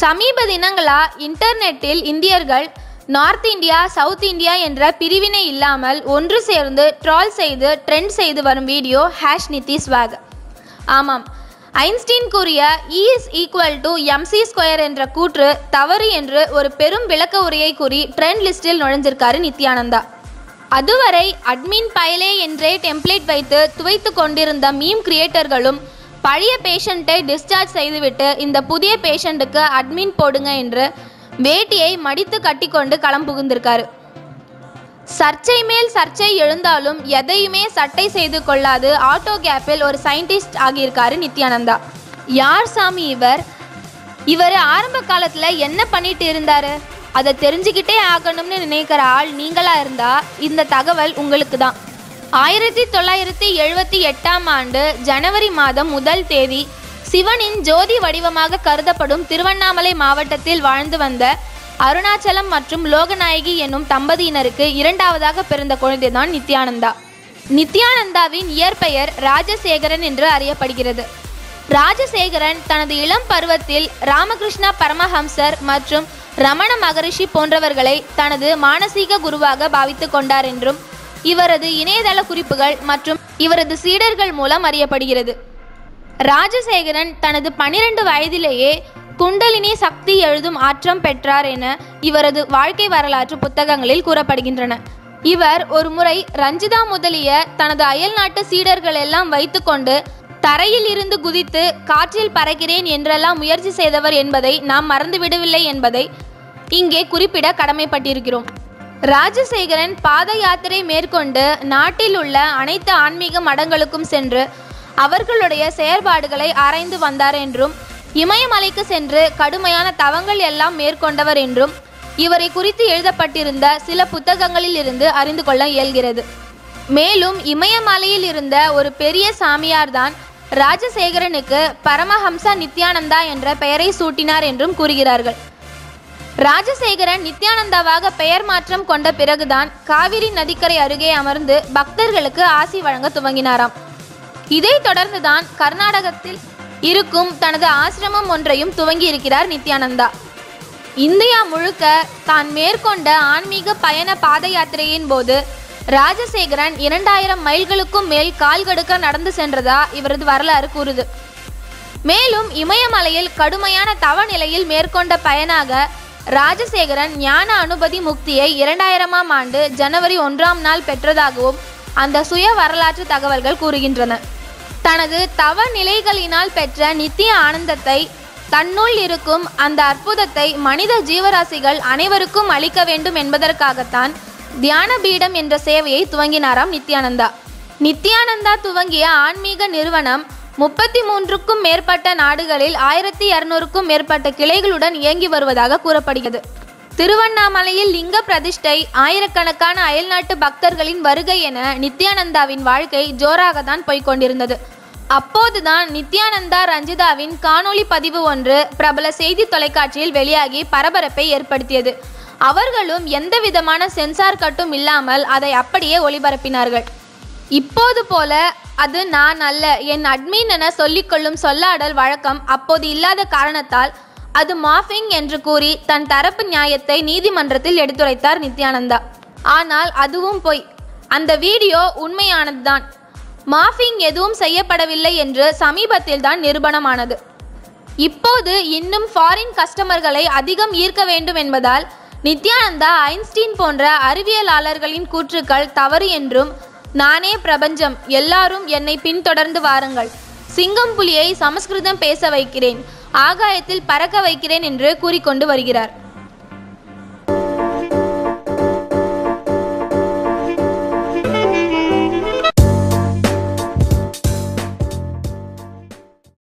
சமீப தினங்களா இன்டர்நெட்டில் இந்தியர்கள் நார்த் இந்தியா சவுத் இந்தியா என்ற பிரிவினை இல்லாமல் ஒன்று சேர்ந்து ட்ரால் செய்து ட்ரெண்ட் செய்து வரும் வீடியோ ஹேஷ் நிதிஷ் வாக். ஆமாம். ஐன்ஸ்டீன் கூறிய E is equal to MC square என்ற கூற்று தவறு என்று ஒரு பெரும் விளக்க உரையை கூறி ட்ரெண்ட் லிஸ்டில் நுழைஞ்சிருக்காரு நித்யானந்தா அதுவரை அட்மின் பயலே என்றே டெம்ப்ளேட் வைத்து துவைத்து கொண்டிருந்த மீம் கிரியேட்டர்களும் பழைய பேஷண்ட்டை டிஸ்சார்ஜ் செய்துவிட்டு இந்த புதிய பேஷண்ட்டுக்கு அட்மின் போடுங்க என்று வேட்டியை மடித்து கட்டிக்கொண்டு களம் புகுந்திருக்காரு. சர்ச்சை மேல் சர்ச்சை எழுந்தாலும் எதையுமே சட்டை செய்து கொள்ளாது ஆட்டோ கேப்பில் ஒரு சயின்டிஸ்ட் ஆகியிருக்காரு நித்யானந்தா. யார் சாமி இவர்? இவர் ஆரம்ப காலத்தில் என்ன பண்ணிட்டு இருந்தாரு? அதை தெரிஞ்சுக்கிட்டே ஆகணும்னு நினைக்கிற ஆள் நீங்களா இருந்தா இந்த தகவல் உங்களுக்கு தான் ஆயிரத்தி தொள்ளாயிரத்தி எழுபத்தி எட்டாம் ஆண்டு ஜனவரி மாதம் முதல் தேதி சிவனின் ஜோதி வடிவமாக கருதப்படும் திருவண்ணாமலை மாவட்டத்தில் வாழ்ந்து வந்த அருணாச்சலம் மற்றும் லோகநாயகி என்னும் தம்பதியினருக்கு இரண்டாவதாக பிறந்த குழந்தைதான் நித்யானந்தா. நித்யானந்தாவின் இயற்பெயர் ராஜசேகரன் என்று அறியப்படுகிறது. ராஜசேகரன் தனது இளம் பருவத்தில் ராமகிருஷ்ணா பரமஹம்சர் மற்றும் ரமண மகரிஷி போன்றவர்களை தனது மானசீக குருவாக பாவித்து கொண்டார் என்றும் இவரது இணையதள குறிப்புகள் மற்றும் இவரது சீடர்கள் மூலம் அறியப்படுகிறது. ராஜசேகரன் தனது பனிரெண்டு வயதிலேயே குண்டலினி சக்தி எழுதும் ஆற்றம் பெற்றார் என இவரது வாழ்க்கை வரலாற்று புத்தகங்களில் கூறப்படுகின்றன. இவர் ஒருமுறை ரஞ்சிதா முதலிய தனது அயல்நாட்டு சீடர்கள் எல்லாம் வைத்துக்கொண்டு தரையில் இருந்து குதித்து காற்றில் பறக்கிறேன் என்றெல்லாம் முயற்சி செய்தவர் என்பதை நாம் மறந்துவிடவில்லை என்பதை இங்கே குறிப்பிட கடமைப்பட்டிருக்கிறோம். ராஜசேகரன் பாத யாத்திரை மேற்கொண்டு நாட்டில் உள்ள அனைத்து ஆன்மீக மடங்களுக்கும் சென்று அவர்களுடைய செயற்பாடுகளை ஆராய்ந்து வந்தார் என்றும் இமயமலைக்கு சென்று கடுமையான தவங்கள் எல்லாம் மேற்கொண்டவர் என்றும் இவரை குறித்து எழுதப்பட்டிருந்த சில புத்தகங்களில் இருந்து அறிந்து கொள்ள இயல்கிறது. மேலும் இமயமலையில் இருந்த ஒரு பெரிய சாமியார்தான் ராஜசேகரனுக்கு பரமஹம்சா நித்யானந்தா என்ற பெயரை சூட்டினார் என்றும் கூறுகிறார்கள். ராஜசேகரன் நித்யானந்தாவாக பெயர் மாற்றம் கொண்ட பிறகுதான் காவிரி நதிக்கரை அருகே அமர்ந்து பக்தர்களுக்கு ஆசி வழங்க துவங்கினாராம். இதை தொடர்ந்துதான் கர்நாடகத்தில் இருக்கும் தனது ஆசிரமம் ஒன்றையும் துவங்கி இருக்கிறார் நித்யானந்தா. இந்தியா முழுக்க தான் மேற்கொண்ட ஆன்மீக பயண பாத யாத்திரையின் போது ராஜசேகரன் இரண்டாயிரம் மைல்களுக்கும் மேல் கால் கடுக்க நடந்து சென்றதா இவரது வரலாறு கூறுது. மேலும் இமயமலையில் கடுமையான தவ நிலையில் மேற்கொண்ட பயனாக ராஜசேகரன் ஞான அனுபதி முக்தியை இரண்டாயிரமாம் ஆண்டு ஜனவரி ஒன்றாம் நாள் பெற்றதாகவும் அந்த சுய வரலாற்று தகவல்கள் கூறுகின்றன. தனது தவ நிலைகளினால் பெற்ற நித்திய ஆனந்தத்தை தன்னுள் இருக்கும் அந்த அற்புதத்தை மனித ஜீவராசிகள் அனைவருக்கும் அளிக்க வேண்டும் என்பதற்காகத்தான் தியான பீடம் என்ற சேவையை துவங்கினாராம் நித்யானந்தா. நித்யானந்தா துவங்கிய ஆன்மீக நிறுவனம் முப்பத்தி மூன்றுக்கும் மேற்பட்ட நாடுகளில் ஆயிரத்தி இருநூறுக்கும் மேற்பட்ட கிளைகளுடன் இயங்கி வருவதாக கூறப்படுகிறது. திருவண்ணாமலையில் லிங்க பிரதிஷ்டை ஆயிரக்கணக்கான அயல்நாட்டு பக்தர்களின் வருகை என நித்யானந்தாவின் வாழ்க்கை ஜோராகத்தான் தான் கொண்டிருந்தது. அப்போதுதான் நித்யானந்தா ரஞ்சிதாவின் காணொளி பதிவு ஒன்று பிரபல செய்தி தொலைக்காட்சியில் வெளியாகி பரபரப்பை ஏற்படுத்தியது. அவர்களும் எந்த விதமான சென்சார் கட்டும் இல்லாமல் அதை அப்படியே ஒளிபரப்பினார்கள். இப்போது போல அது நான் அல்ல. என் அட்மின் என சொல்லிக்கொள்ளும் சொல்லாடல் வழக்கம் அப்போது இல்லாத காரணத்தால் அது மாஃபிங் என்று கூறி தன் தரப்பு நியாயத்தை நீதிமன்றத்தில் எடுத்துரைத்தார் நித்யானந்தா. ஆனால் அதுவும் பொய். அந்த வீடியோ உண்மையானதுதான். மாஃபிங் எதுவும் செய்யப்படவில்லை என்று சமீபத்தில் தான் நிரூபணமானது. இப்போது இன்னும் ஃபாரின் கஸ்டமர்களை அதிகம் ஈர்க்க வேண்டும் என்பதால் நித்யானந்தா ஐன்ஸ்டீன் போன்ற அறிவியலாளர்களின் கூற்றுக்கள் தவறு என்றும் நானே பிரபஞ்சம் எல்லாரும் என்னை பின்தொடர்ந்து வாருங்கள். சிங்கம் புலியை சமஸ்கிருதம் பேச வைக்கிறேன் ஆகாயத்தில் பறக்க வைக்கிறேன் என்று கூறிக்கொண்டு வருகிறார்.